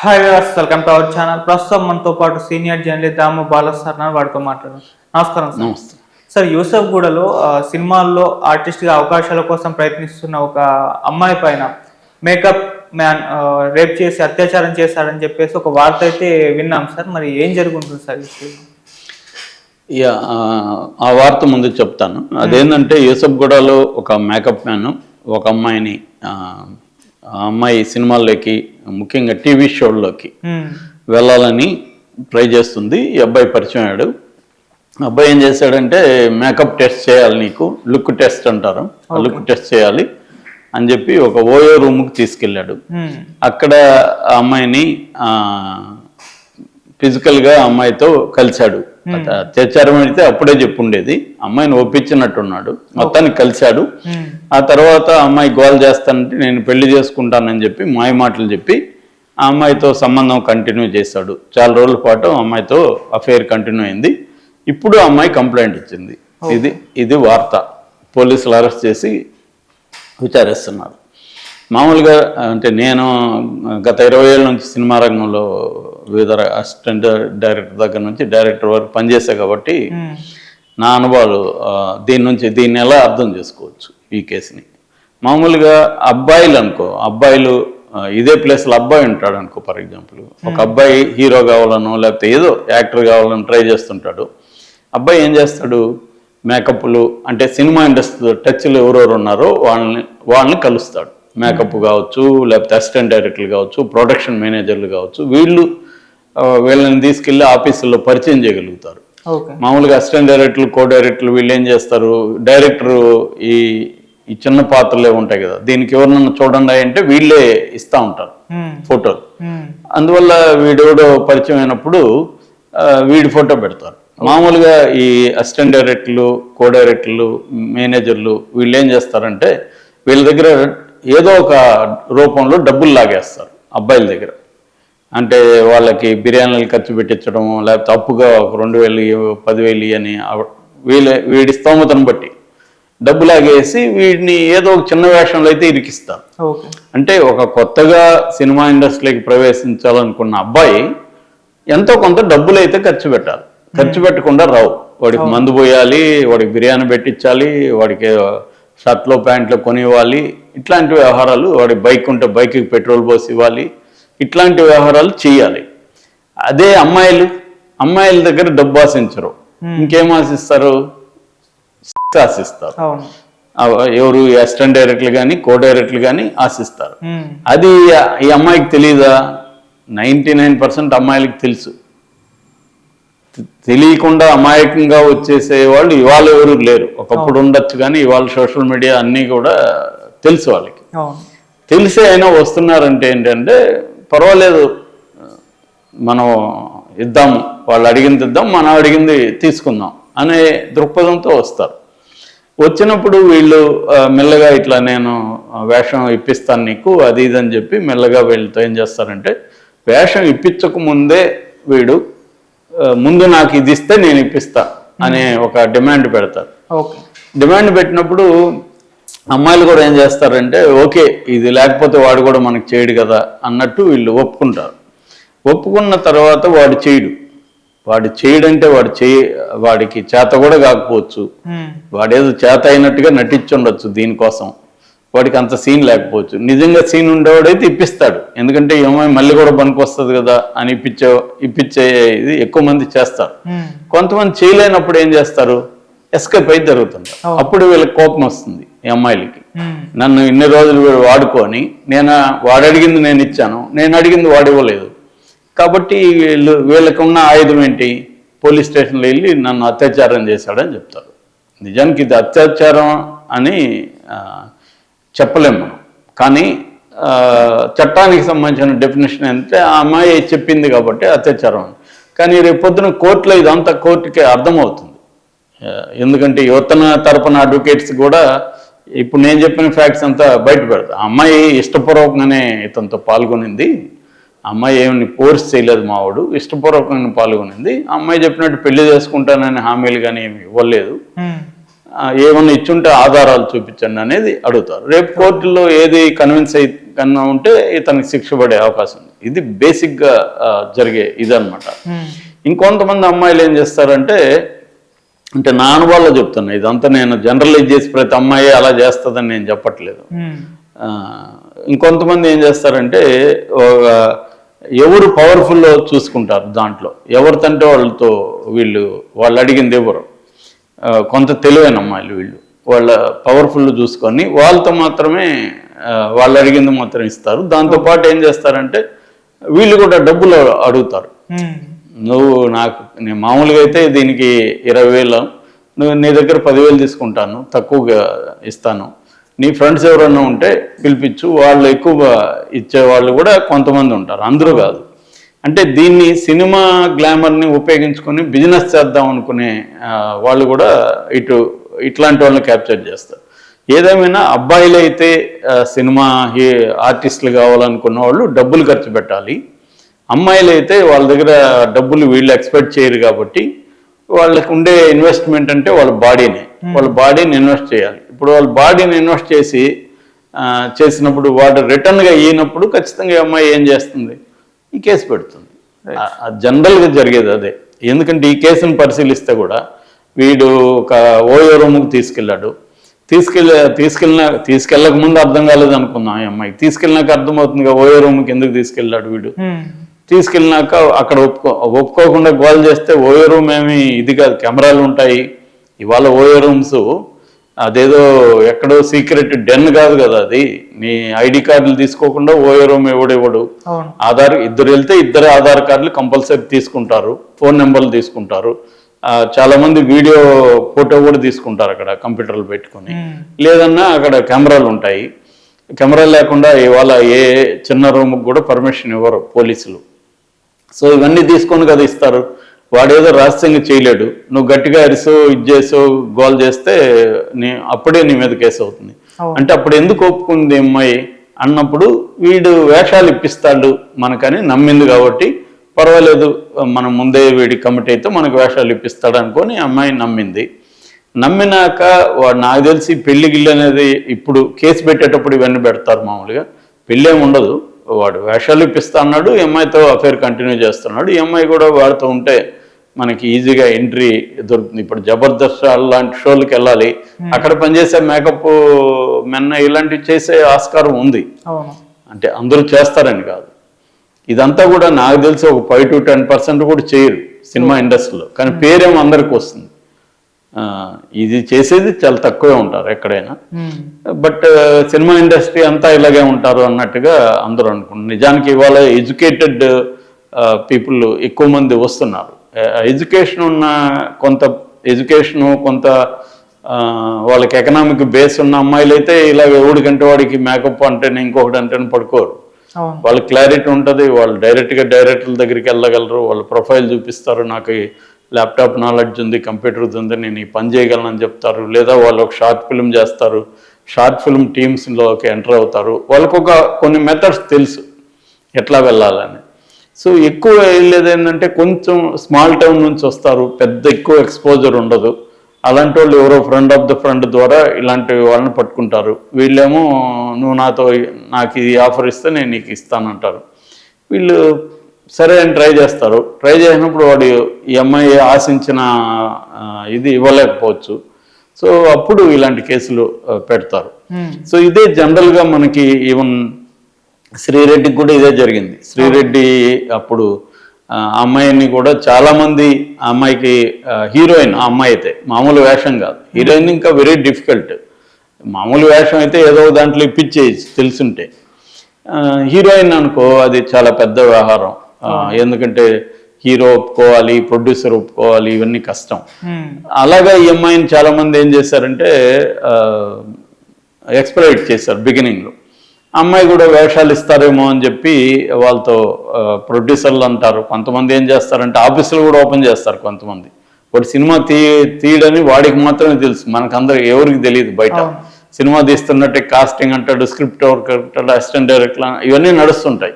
Hi viewers welcome to our channel ప్రస్తుతం మనతో పాటు senior journalist Damu Balas sir ఉన్నారు. వారితో మాట్లాడదాం. నమస్కారం సార్. నమస్తే. సార్ యూసఫ్ గూడలో సినిమాల్లో ఆర్టిస్ట్గా అవకాశాల కోసం ప్రయత్నిస్తున్న ఒక అమ్మాయి పైన మేకప్ మ్యాన్ రేప్ చేసి అత్యాచారం చేశాడని చెప్పేసి ఒక వార్త అయితే విన్నాం సార్. మరి ఏం జరుగుతుంది సార్? యా ఆ, వార్త ముందు చెప్తాను. అదేంటంటే యూసఫ్గూడలో ఒక మేకప్ మ్యాన్ ఒక అమ్మాయిని ఆ అమ్మాయి సినిమాల్లోకి ముఖ్యంగా టీవీ షోల్లోకి. వెళ్ళాలని ట్రై చేస్తుంది. ఈ అబ్బాయి పరిచయం అయ్యాడు. అబ్బాయి ఏం చేశాడంటే మేకప్ టెస్ట్ చేయాలి నీకు లుక్ టెస్ట్ అంటారు. ఆ లుక్ టెస్ట్ చేయాలి అని చెప్పి ఒక ఓయో రూమ్కి తీసుకెళ్ళాడు. అక్కడ ఆ అమ్మాయిని ఆ, physical గా అమ్మాయితో కలిశాడు. అత్యాచారం అయితే అప్పుడే చెప్పుండేది. అమ్మాయిని ఒప్పించినట్టున్నాడు. మొత్తానికి కలిశాడు. ఆ తర్వాత అమ్మాయి గోల్ చేస్తానంటే నేను పెళ్ళి చేసుకుంటానని చెప్పి మాయ మాటలు చెప్పి ఆ అమ్మాయితో సంబంధం కంటిన్యూ చేశాడు. చాలా రోజుల పాటు అమ్మాయితో అఫేర్ కంటిన్యూ అయింది. ఇప్పుడు అమ్మాయి కంప్లైంట్ ఇచ్చింది. ఇది ఇది వార్త. పోలీసులు అరెస్ట్ చేసి విచారిస్తున్నారు. మామూలుగా అంటే నేను గత ఇరవై ఏళ్ళ నుంచి సినిమా రంగంలో వివిధ అసిస్టెంట్ డైరెక్టర్ దగ్గర నుంచి డైరెక్టర్ వరకు పనిచేసా కాబట్టి. నా అనుభవాలు దీని నుంచి దీన్ని ఎలా అర్థం చేసుకోవచ్చు ఈ కేసుని? మామూలుగా అబ్బాయిలు అనుకో అబ్బాయిలు ఇదే ప్లేస్లో అబ్బాయి ఉంటాడు అనుకో ఫర్ ఎగ్జాంపుల్. ఒక అబ్బాయి హీరో కావాలనో లేకపోతే ఏదో యాక్టర్ కావాలని ట్రై చేస్తుంటాడు. అబ్బాయి ఏం చేస్తాడు? మేకప్లు అంటే సినిమా ఇండస్ట్రీ టచ్లు ఎవరెవరు ఉన్నారో వాళ్ళని వాళ్ళని కలుస్తాడు. మేకప్ కావచ్చు లేకపోతే అసిస్టెంట్ డైరెక్టర్లు కావచ్చు ప్రొడక్షన్ మేనేజర్లు కావచ్చు వీళ్ళు వీళ్ళని తీసుకెళ్ళి ఆఫీసుల్లో పరిచయం చేయగలుగుతారు. మామూలుగా అసిస్టెంట్ డైరెక్టర్లు కో డైరెక్టర్లు వీళ్ళు ఏం చేస్తారు? డైరెక్టర్ ఈ ఈ చిన్న పాత్రలే ఉంటాయి కదా దీనికి ఎవరినన్నా చూడండి అంటే వీళ్ళే ఇస్తూ ఉంటారు. ఫోటోలు. అందువల్ల వీడెవడో పరిచయం అయినప్పుడు వీడి ఫోటో పెడతారు. మామూలుగా ఈ అసిస్టెంట్ డైరెక్టర్లు కో డైరెక్టర్లు మేనేజర్లు వీళ్ళు ఏం చేస్తారంటే వీళ్ళ దగ్గర ఏదో ఒక రూపంలో డబ్బులు లాగేస్తారు అబ్బాయిల దగ్గర. అంటే వాళ్ళకి బిర్యానీలు ఖర్చు పెట్టించడం లేకపోతే అప్పుగా ఒక రెండు వేలు పదివేలు అని వీళ్ళ వీడి స్తోమతను బట్టి డబ్బు లాగేసి వీడిని ఏదో ఒక చిన్న వేషంలో అయితే ఇరికిస్తారు. అంటే ఒక కొత్తగా సినిమా ఇండస్ట్రీకి ప్రవేశించాలనుకున్న అబ్బాయి ఎంతో కొంత డబ్బులు అయితే ఖర్చు పెట్టాలి. ఖర్చు పెట్టకుండా రావు. వాడికి మందు పోయాలి వాడికి బిర్యానీ పెట్టించాలి వాడికి షర్ట్లో ప్యాంట్లో కొనివ్వాలి. ఇట్లాంటి వ్యవహారాలు వాడి బైక్ ఉంటే బైక్కి పెట్రోల్ పోసి ఇవ్వాలి. ఇట్లాంటి వ్యవహారాలు చేయాలి. అదే అమ్మాయిలు అమ్మాయిల దగ్గర డబ్బు ఆశించరు. ఇంకేం ఆశిస్తారు? ఆశిస్తారు. ఎవరు అసిస్టెంట్ డైరెక్టర్లు కానీ కో డైరెక్టర్లు కానీ ఆశిస్తారు. అది ఈ అమ్మాయికి తెలియదా నైంటీ నైన్ పర్సెంట్ అమ్మాయిలకి తెలుసు. తెలియకుండా అమాయకంగా వచ్చేసే వాళ్ళు ఇవాళ ఎవరు లేరు. ఒకప్పుడు ఉండొచ్చు కానీ ఇవాళ సోషల్ మీడియా అన్నీ కూడా తెలుసు వాళ్ళకి. తెలిసే అయినా వస్తున్నారంటే ఏంటంటే పర్వాలేదు. మనం ఇద్దాము వాళ్ళు అడిగింది ఇద్దాం మనం అడిగింది తీసుకుందాం అనే దృక్పథంతో వస్తారు. వచ్చినప్పుడు వీళ్ళు మెల్లగా ఇట్లా నేను వేషం ఇప్పిస్తాను నీకు అది ఇది అని చెప్పి మెల్లగా వీళ్ళతో ఏం చేస్తారంటే వేషం ఇప్పించక ముందే వీడు ముందు నాకు ఇది ఇస్తే నేను ఇప్పిస్తా అనే ఒక డిమాండ్ పెడతారు. డిమాండ్ పెట్టినప్పుడు అమ్మాయిలు కూడా ఏం చేస్తారంటే ఓకే ఇది లేకపోతే వాడు కూడా మనకి చేయడు కదా అన్నట్టు వీళ్ళు ఒప్పుకుంటారు. ఒప్పుకున్న తర్వాత వాడు చేయడు. వాడు చేయడంటే వాడు చేయి వాడికి చేత కూడా కాకపోవచ్చు. వాడేదో చేత అయినట్టుగా నటించుండొచ్చు దీనికోసం. వాడికి అంత సీన్ లేకపోవచ్చు. నిజంగా సీన్ ఉండేవాడైతే ఇప్పిస్తాడు ఎందుకంటే ఈ అమ్మాయి మళ్ళీ కూడా పనికి వస్తుంది కదా అని ఇప్పించే ఇప్పించే ఇది ఎక్కువ మంది చేస్తారు. కొంతమంది చేయలేనప్పుడు ఏం చేస్తారు? ఎస్కేప్ అయితే జరుగుతుంది అప్పుడు వీళ్ళకి కోపం వస్తుంది. ఈ అమ్మాయిలకి. నన్ను ఇన్ని రోజులు వీడు వాడుకొని నేను వాడు అడిగింది నేను ఇచ్చాను నేను అడిగింది వాడు ఇవ్వలేదు కాబట్టి వీళ్ళు వీళ్ళకి ఉన్న ఆయుధం ఏంటి? పోలీస్ స్టేషన్లో వెళ్ళి నన్ను అత్యాచారం చేశాడని చెప్తారు. నిజానికి ఇది అత్యాచారం అని ఆ, చెప్పలేం మనం. కానీ చట్టానికి సంబంధించిన డెఫినేషన్ ఏంటంటే ఆ అమ్మాయి చెప్పింది కాబట్టి అత్యాచారం. కానీ రేపు పొద్దున కోర్టులో ఇదంతా కోర్టుకి అర్థమవుతుంది. ఎందుకంటే యువతన తరపున అడ్వకేట్స్ కూడా ఇప్పుడు నేను చెప్పిన ఫ్యాక్ట్స్ అంతా బయట పెడతా. ఆ అమ్మాయి ఇష్టపూర్వకంగానే ఇతనితో పాల్గొనింది. అమ్మాయి ఏమి ఫోర్స్ చేయలేదు మావాడు ఇష్టపూర్వకంగా పాల్గొనింది. అమ్మాయి చెప్పినట్టు పెళ్ళి చేసుకుంటానని హామీలు కానీ ఏమి ఇవ్వలేదు. ఏమన్నా ఇచ్చుంటే ఆధారాలు చూపించండి అనేది అడుగుతారు. రేపు కోర్టులో ఏది కన్విన్స్ అయి కన్నా ఉంటే ఇతనికి శిక్ష పడే అవకాశం ఉంది. ఇది బేసిక్గా జరిగే ఇదన్నమాట. ఉమ్, ఇంకొంతమంది అమ్మాయిలు ఏం చేస్తారంటే అంటే నా అనుభవాల్లో చెప్తున్నా ఇదంతా నేను జనరలైజ్ చేసి ప్రతి అమ్మాయి అలా చేస్తుందని నేను చెప్పట్లేదు. ఇంకొంతమంది ఏం చేస్తారంటే ఒక ఎవరు పవర్ఫుల్ చూసుకుంటారు దాంట్లో. ఎవరితంటే వాళ్ళతో వీళ్ళు వాళ్ళు అడిగింది ఎవరు? కొంత తెలివైన అమ్మాయిలు వీళ్ళు. వాళ్ళ పవర్ఫుల్ చూసుకొని వాళ్ళతో మాత్రమే వాళ్ళు అడిగింది మాత్రం ఇస్తారు. దాంతోపాటు ఏం చేస్తారంటే వీళ్ళు కూడా డబ్బులు అడుగుతారు. నువ్వు నాకు నేను మామూలుగా అయితే దీనికి ఇరవై వేలు నువ్వు నీ దగ్గర పదివేలు తీసుకుంటాను తక్కువగా ఇస్తాను. నీ ఫ్రెండ్స్ ఎవరైనా ఉంటే పిలిపించు వాళ్ళు ఎక్కువ ఇచ్చే వాళ్ళు కూడా కొంతమంది ఉంటారు అందరూ కాదు. అంటే దీన్ని సినిమా గ్లామర్ని ఉపయోగించుకొని బిజినెస్ చేద్దాం అనుకునే వాళ్ళు కూడా ఇటు ఇట్లాంటి వాళ్ళని క్యాప్చర్ చేస్తారు. ఏదేమైనా అబ్బాయిలు అయితే సినిమా హీ ఆర్టిస్టులు కావాలనుకున్న వాళ్ళు డబ్బులు ఖర్చు పెట్టాలి. అమ్మాయిలు అయితే వాళ్ళ దగ్గర డబ్బులు వీళ్ళు ఎక్స్పెక్ట్ చేయరు కాబట్టి వాళ్ళకి ఉండే ఇన్వెస్ట్మెంట్ అంటే వాళ్ళ బాడీనే వాళ్ళ బాడీని ఇన్వెస్ట్ చేయాలి. ఇప్పుడు వాళ్ళ బాడీని ఇన్వెస్ట్ చేసి చేసినప్పుడు వాడు రిటర్న్గా అయినప్పుడు ఖచ్చితంగా ఈ అమ్మాయి ఏం చేస్తుంది? ఈ కేసు పెడుతుంది. జనరల్గా జరిగేది అదే. ఎందుకంటే ఈ కేసును పరిశీలిస్తే కూడా వీడు ఒక ఓయో రూమ్కి తీసుకెళ్ళాడు. తీసుకెళ్ళ తీసుకెళ్ళిన తీసుకెళ్ళక ముందు అర్థం కాలేదు అనుకుందాం ఈ అమ్మాయికి. తీసుకెళ్ళినాక అర్థమవుతుంది ఓయో రూమ్కి ఎందుకు తీసుకెళ్ళాడు వీడు? ఉమ్, తీసుకెళ్ళినాక అక్కడ ఒప్పుకో ఒప్పుకోకుండా గోల్ చేస్తే ఓయో రూమ్ ఏమి ఇది కాదు కెమెరాలు ఉంటాయి. ఇవాళ ఓయో రూమ్స్ అదేదో ఎక్కడో సీక్రెట్ డెన్ కాదు కదా అది. నీ ఐడి కార్డులు తీసుకోకుండా ఓయో రూమ్ ఎవడెవడు అవును. ఆధార్ ఇద్దరు వెళ్తే ఇద్దరు ఆధార్ కార్డులు కంపల్సరీ తీసుకుంటారు. ఫోన్ నెంబర్లు తీసుకుంటారు. చాలా మంది వీడియో ఫోటో కూడా తీసుకుంటారు అక్కడ కంప్యూటర్లు పెట్టుకొని. లేదన్నా అక్కడ కెమెరాలు ఉంటాయి. కెమెరాలు లేకుండా ఇవాళ ఏ చిన్న రూమ్కి కూడా పర్మిషన్ ఇవ్వరు పోలీసులు. సో ఇవన్నీ తీసుకొని కదా ఇస్తారు. వాడేదో రహస్యంగా చేయలేడు. నువ్వు గట్టిగా అరిసో ఇది చేసో గోల్ చేస్తే నీ అప్పుడే నీ మీద కేసు అవుతుంది. అంటే అప్పుడు ఎందుకు ఒప్పుకుంది అమ్మాయి? అన్నప్పుడు వీడు వేషాలు ఇప్పిస్తాడు మనకని నమ్మింది కాబట్టి పర్వాలేదు మనం ముందే వీడి కమిటీ అయితే మనకు వేషాలు ఇప్పిస్తాడు అనుకొని అమ్మాయి నమ్మింది. నమ్మినాక వాడు నాకు తెలిసి పెళ్ళి గిల్లి అనేది ఇప్పుడు కేసు పెట్టేటప్పుడు ఇవన్నీ పెడతారు మామూలుగా. పెళ్ళి ఉండదు. వాడు వేషాలు ఇప్పిస్తా అన్నాడు ఈ అమ్మాయితో అఫేర్ కంటిన్యూ చేస్తున్నాడు. ఈ అమ్మాయి కూడా వాడుతూ ఉంటే మనకి ఈజీగా ఎంట్రీ దొరుకుతుంది. ఇప్పుడు జబర్దస్త్ లాంటి షోలకు వెళ్ళాలి. అక్కడ పనిచేసే మేకప్ మెన్న ఇలాంటివి చేసే ఆస్కారం ఉంది. అంటే అందరూ చేస్తారని కాదు. ఇదంతా కూడా నాకు తెలిసి ఒక ఫైవ్ టు టెన్ పర్సెంట్ కూడా చేయరు సినిమా ఇండస్ట్రీలో. కానీ పేరేమో అందరికి వస్తుంది. ఇది చేసేది చాలా తక్కువే ఉంటారు ఎక్కడైనా. బట్ సినిమా ఇండస్ట్రీ అంతా ఇలాగే ఉంటారు అన్నట్టుగా అందరూ అనుకుంటున్నారు. నిజానికి ఇవాళ ఎడ్యుకేటెడ్ పీపుల్ ఎక్కువ మంది వస్తున్నారు. ఎడ్యుకేషన్ ఉన్న కొంత ఎడ్యుకేషను కొంత వాళ్ళకి ఎకనామిక్ బేస్ ఉన్న అమ్మాయిలు అయితే ఇలాగ ఎవడికంటే వాడికి మేకప్ అంటేనే ఇంకొకటి అంటేనే పడుకోరు. వాళ్ళ క్లారిటీ ఉంటుంది వాళ్ళు డైరెక్ట్గా డైరెక్టర్ల దగ్గరికి వెళ్ళగలరు వాళ్ళ ప్రొఫైల్ చూపిస్తారు నాకు ల్యాప్టాప్ నాలెడ్జ్ ఉంది కంప్యూటర్ ఉంది నేను ఈ పని చేయగలనని చెప్తారు. లేదా వాళ్ళు ఒక షార్ట్ ఫిల్మ్ చేస్తారు. షార్ట్ ఫిల్మ్ టీమ్స్లోకి ఎంటర్ అవుతారు. వాళ్ళకు ఒక కొన్ని మెథడ్స్ తెలుసు ఎట్లా వెళ్ళాలని. సో ఎక్కువ వెళ్ళేది ఏంటంటే కొంచెం స్మాల్ టౌన్ నుంచి వస్తారు. పెద్ద ఎక్కువ ఎక్స్పోజర్ ఉండదు. అలాంటి వాళ్ళు ఎవరో ఫ్రెండ్ ఆఫ్ ద ఫ్రెండ్ ద్వారా ఇలాంటి వాళ్ళని పట్టుకుంటారు. వీళ్ళేమో నువ్వు నాతో నాకు ఇది ఆఫర్ ఇస్తే నేను నీకు ఇస్తానంటారు. వీళ్ళు సరే అని ట్రై చేస్తారు. ట్రై చేసినప్పుడు వాడు ఈ అమ్మాయి ఆశించిన ఇది ఇవ్వలేకపోవచ్చు. సో అప్పుడు ఇలాంటి కేసులు పెడతారు. సో ఇదే జనరల్గా మనకి ఈవెన్ శ్రీరెడ్డికి కూడా ఇదే జరిగింది. శ్రీరెడ్డి అప్పుడు ఆ అమ్మాయిని కూడా చాలా మంది ఆ అమ్మాయికి హీరోయిన్ ఆ అమ్మాయి అయితే మామూలు వేషం కాదు. హీరోయిన్ ఇంకా వెరీ డిఫికల్ట్. మామూలు వేషం అయితే ఏదో దాంట్లో ఇప్పించేయచ్చు తెలుసుంటే. హీరోయిన్ అనుకో అది చాలా పెద్ద వ్యవహారం. ఎందుకంటే హీరో ఒప్పుకోవాలి ప్రొడ్యూసర్ ఒప్పుకోవాలి ఇవన్నీ కష్టం. అలాగా ఈ అమ్మాయిని చాలా మంది ఏం చేశారంటే ఎక్స్ప్లైట్ చేశారు బిగినింగ్లో. అమ్మాయి కూడా వేషాలు ఇస్తారేమో అని చెప్పి వాళ్ళతో ప్రొడ్యూసర్లు అంటారు. కొంతమంది ఏం చేస్తారంటే ఆఫీసులు కూడా ఓపెన్ చేస్తారు కొంతమంది. వాడు సినిమా తీ తీయడని వాడికి మాత్రమే తెలుసు. మనకందరూ ఎవరికి తెలియదు బయట. సినిమా తీస్తున్నట్టే కాస్టింగ్ అంటాడు స్క్రిప్ట్ వర్క్ అంటాడు అసిస్టెంట్ డైరెక్టర్ ఇవన్నీ నడుస్తుంటాయి.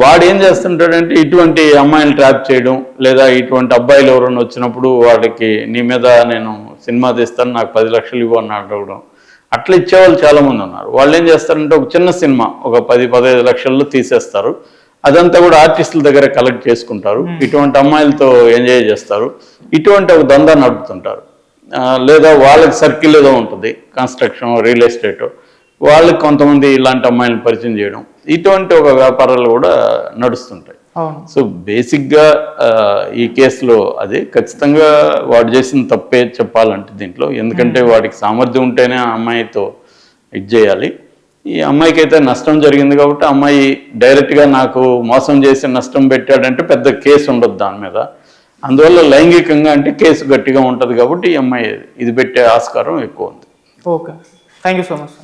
వాడు ఏం చేస్తుంటాడంటే ఇటువంటి అమ్మాయిలు ట్రాప్ చేయడం లేదా ఇటువంటి అబ్బాయిలు ఎవరైనా వచ్చినప్పుడు వాడికి నీ మీద నేను సినిమా తీస్తాను నాకు పది లక్షలు ఇవ్వు అని అడగడం అట్లా ఇచ్చేవాళ్ళు చాలా మంది ఉన్నారు. వాళ్ళు ఏం చేస్తారంటే ఒక చిన్న సినిమా ఒక పది పదహైదు లక్షల్లో తీసేస్తారు. అదంతా కూడా ఆర్టిస్టుల దగ్గర కలెక్ట్ చేసుకుంటారు. ఇటువంటి అమ్మాయిలతో ఎంజాయ్ చేస్తారు. ఇటువంటి ఒక దందా నడుపుతుంటారు. లేదా వాళ్ళకి సర్కిల్ ఏదో ఉంటుంది. Construction real estate. వాళ్ళకి కొంతమంది ఇలాంటి అమ్మాయిలను పరిచయం చేయడం ఇటువంటి ఒక వ్యాపారాలు కూడా నడుస్తుంటాయి. సో బేసిక్గా ఈ కేసులో అది ఖచ్చితంగా వాడు చేసిన తప్పే చెప్పాలంటే దీంట్లో. ఎందుకంటే వాడికి సామర్థ్యం ఉంటేనే ఆ అమ్మాయితో ఇది చేయాలి. ఈ అమ్మాయికి అయితే నష్టం జరిగింది కాబట్టి అమ్మాయి డైరెక్ట్గా నాకు మోసం చేసి నష్టం పెట్టాడంటే పెద్ద కేసు ఉండదు దాని మీద. అందువల్ల లైంగికంగా అంటే కేసు గట్టిగా ఉంటుంది కాబట్టి ఈ అమ్మాయి ఇది పెట్టే ఆస్కారం ఎక్కువ ఉంది. Okay. Thank you so much.